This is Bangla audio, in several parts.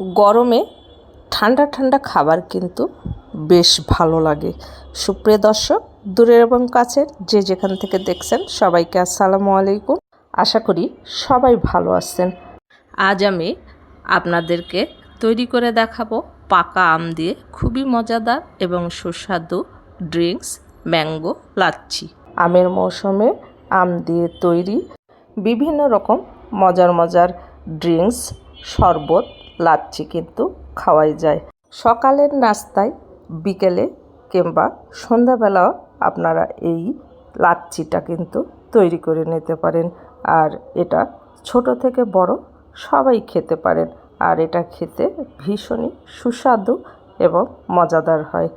গরমে ঠান্ডা ঠান্ডা খাবার কিন্তু বেশ ভালো লাগে। সুপ্রিয় দর্শক, দূরের এবং কাছের যে যেখান থেকে দেখছেন সবাইকে আসসালামু আলাইকুম। আশা করি সবাই ভালো আছেন। আজ আমি আপনাদেরকে তৈরি করে দেখাবো পাকা আম দিয়ে খুবই মজাদার এবং সুস্বাদু ড্রিঙ্কস ম্যাঙ্গো লাচ্ছি। আমের মৌসুমে আম দিয়ে তৈরি বিভিন্ন রকম মজার মজার ড্রিঙ্কস, শরবত লাচ্ছি কিন্তু খাওয়াই যায়। সকালের নাস্তায় বিকেলে কিংবা সন্ধ্যাবেলাও আপনারা এই লাচ্ছিটা কিন্তু তৈরি করে নিতে পারেন। আর এটা ছোট থেকে বড় সবাই খেতে পারেন। আর এটা খেতে ভীষণই সুস্বাদু এবং মজাদার হয়।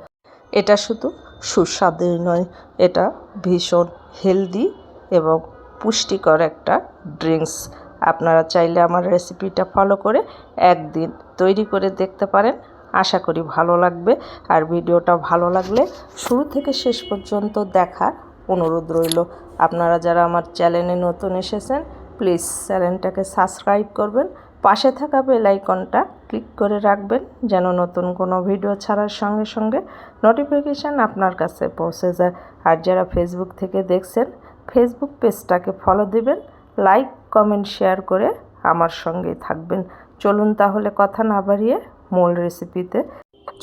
এটা শুধু সুস্বাদুই নয়, এটা ভীষণ হেলদি এবং পুষ্টিকর একটা ড্রিঙ্কস। আপনারা চাইলে আমার রেসিপিটা ফলো করে একদিন তৈরি করে দেখতে পারেন। আশা করি ভালো লাগবে। আর ভিডিওটা ভালো লাগলে শুরু থেকে শেষ পর্যন্ত দেখার অনুরোধ রইল। আপনারা যারা আমার চ্যানেলে নতুন এসেছেন প্লিজ চ্যানেলটাকে সাবস্ক্রাইব করবেন। পাশে থাকা বেল আইকনটা ক্লিক করে রাখবেন যেন নতুন কোনো ভিডিও ছাড়ার সঙ্গে সঙ্গে নোটিফিকেশান আপনার কাছে পৌঁছে যায়। আর যারা ফেসবুক থেকে দেখছেন ফেসবুক পেজটাকে ফলো দিবেন লাইক কমেন্ট শেয়ার করে আমার সঙ্গেই থাকবেন। চলুন তাহলে কথা না বাড়িয়ে মূল রেসিপিতে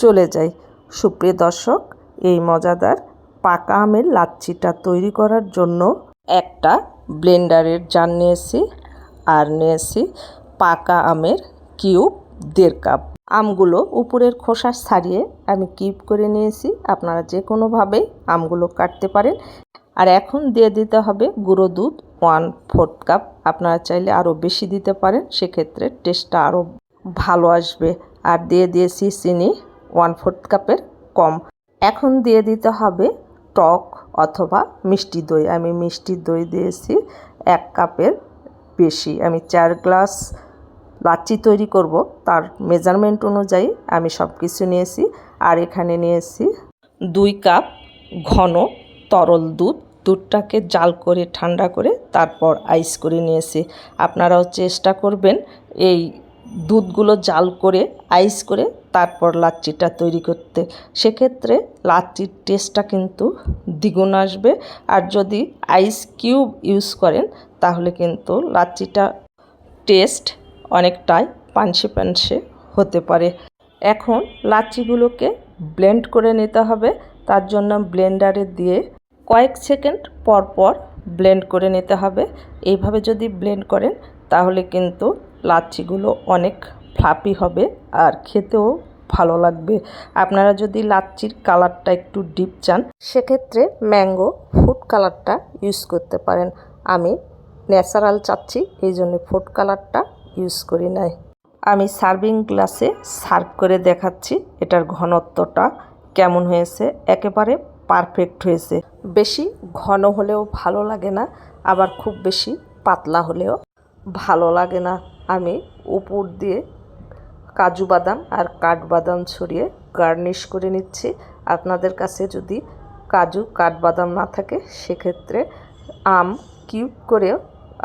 চলে যাই। সুপ্রিয় দর্শক, এই মজাদার পাকা আমের লাচ্ছিটা তৈরি করার জন্য একটা ব্লেন্ডারের জার নিয়েছি আর নিয়েছি পাকা আমের কিউব দেড় কাপ। আমগুলো উপরের খোসা ছাড়িয়ে আমি কিউব করে নিয়েছি। আপনারা যে কোনোভাবেই আমগুলো কাটতে পারেন। আর এখন দিয়ে দিতে হবে গুঁড়ো দুধ ওয়ান ফোর্থ কাপ আপনারা চাইলে আরও বেশি দিতে পারেন, সেক্ষেত্রে টেস্টটা আরও ভালো আসবে। আর দিয়ে দিয়েছি চিনি, ওয়ান ফোর্থ কাপের কম। এখন দিয়ে দিতে হবে টক অথবা মিষ্টি দই। আমি মিষ্টি দই দিয়েছি এক কাপের বেশি। আমি চার গ্লাস লাচ্ছি তৈরি করব, তার মেজারমেন্ট অনুযায়ী আমি সব কিছু নিয়েছি। আর এখানে নিয়েছি দুই কাপ ঘন তরল দুধ। দুধটাকে জাল করে, ঠান্ডা করে তারপর আইস করে নিয়েছি। আপনারাও চেষ্টা করবেন এই দুধগুলো জাল করে আইস করে তারপর লাচ্চিটা তৈরি করতে। সেক্ষেত্রে লাচ্ছির টেস্টটা কিন্তু দ্বিগুণ আসবে। আর যদি আইস কিউব ইউজ করেন, তাহলে কিন্তু লাচ্চিটা টেস্ট অনেকটাই পানসে পানসে হতে পারে। এখন লাচ্ছিগুলোকে ব্লেন্ড করে নিতে হবে। তার জন্য ব্লেন্ডারে দিয়ে কয়েক সেকেন্ড পর পর ব্লেন্ড করে নিতে হবে। এইভাবে যদি ব্লেন্ড করেন, তাহলে কিন্তু লাচ্ছিগুলো অনেক ফ্লাপি হবে আর খেতেও ভালো লাগবে। আপনারা যদি লাচ্ছির কালারটা একটু ডিপ চান, সেক্ষেত্রে ম্যাঙ্গো ফুড কালারটা ইউজ করতে পারেন। আমি ন্যাচারাল চাচ্ছি, এই জন্য ফুড কালারটা ইউজ করি নাই। আমি সার্ভিং গ্লাসে সার্ভ করে দেখাচ্ছি, এটার ঘনত্বটা কেমন হয়েছে। একেবারে পারফেক্ট হয়েছে। বেশি ঘন হলেও ভালো লাগে না, আবার খুব বেশি পাতলা হলেও ভালো লাগে না। আমি উপর দিয়ে কাজু বাদাম আর কাঠবাদাম ছড়িয়ে গার্নিশ করে নিচ্ছি। আপনাদের কাছে যদি কাজু কাঠবাদাম না থাকে, সেক্ষেত্রে আম কিউব করেও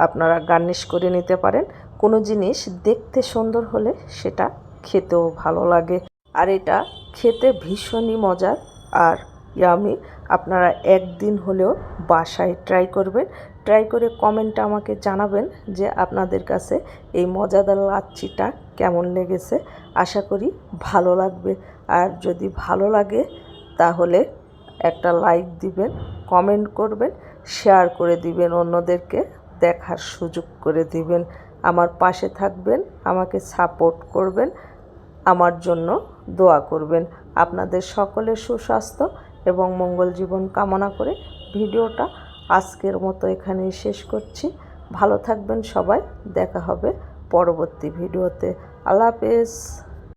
আপনারা গার্নিশ করে নিতে পারেন। কোনো জিনিস দেখতে সুন্দর হলে সেটা খেতেও ভালো লাগে। আর এটা খেতে ভীষণই মজার আর ইয়ামি, আপনারা একদিন হলেও বাসায় ট্রাই করবেন। ট্রাই করে কমেন্টে আমাকে জানাবেন যে আপনাদের কাছে এই মজাদার লাচ্ছিটা কেমন লেগেছে। আশা করি ভালো লাগবে। আর যদি ভালো লাগে, তাহলে একটা লাইক দিবেন কমেন্ট করবেন শেয়ার করে দিবেন অন্যদেরকে, দেখার সুযোগ করে দিবেন। আমার পাশে থাকবেন, আমাকে সাপোর্ট করবেন, আমার জন্য দোয়া করবেন। আপনাদের সকলের সুস্বাস্থ্য। এবং মঙ্গল জীবন কামনা করে ভিডিওটা আজকের মতো এখানেই শেষ করছি। ভালো থাকবেন সবাই, দেখা হবে পরবর্তী ভিডিওতে। আল্লাহ হাফেজ।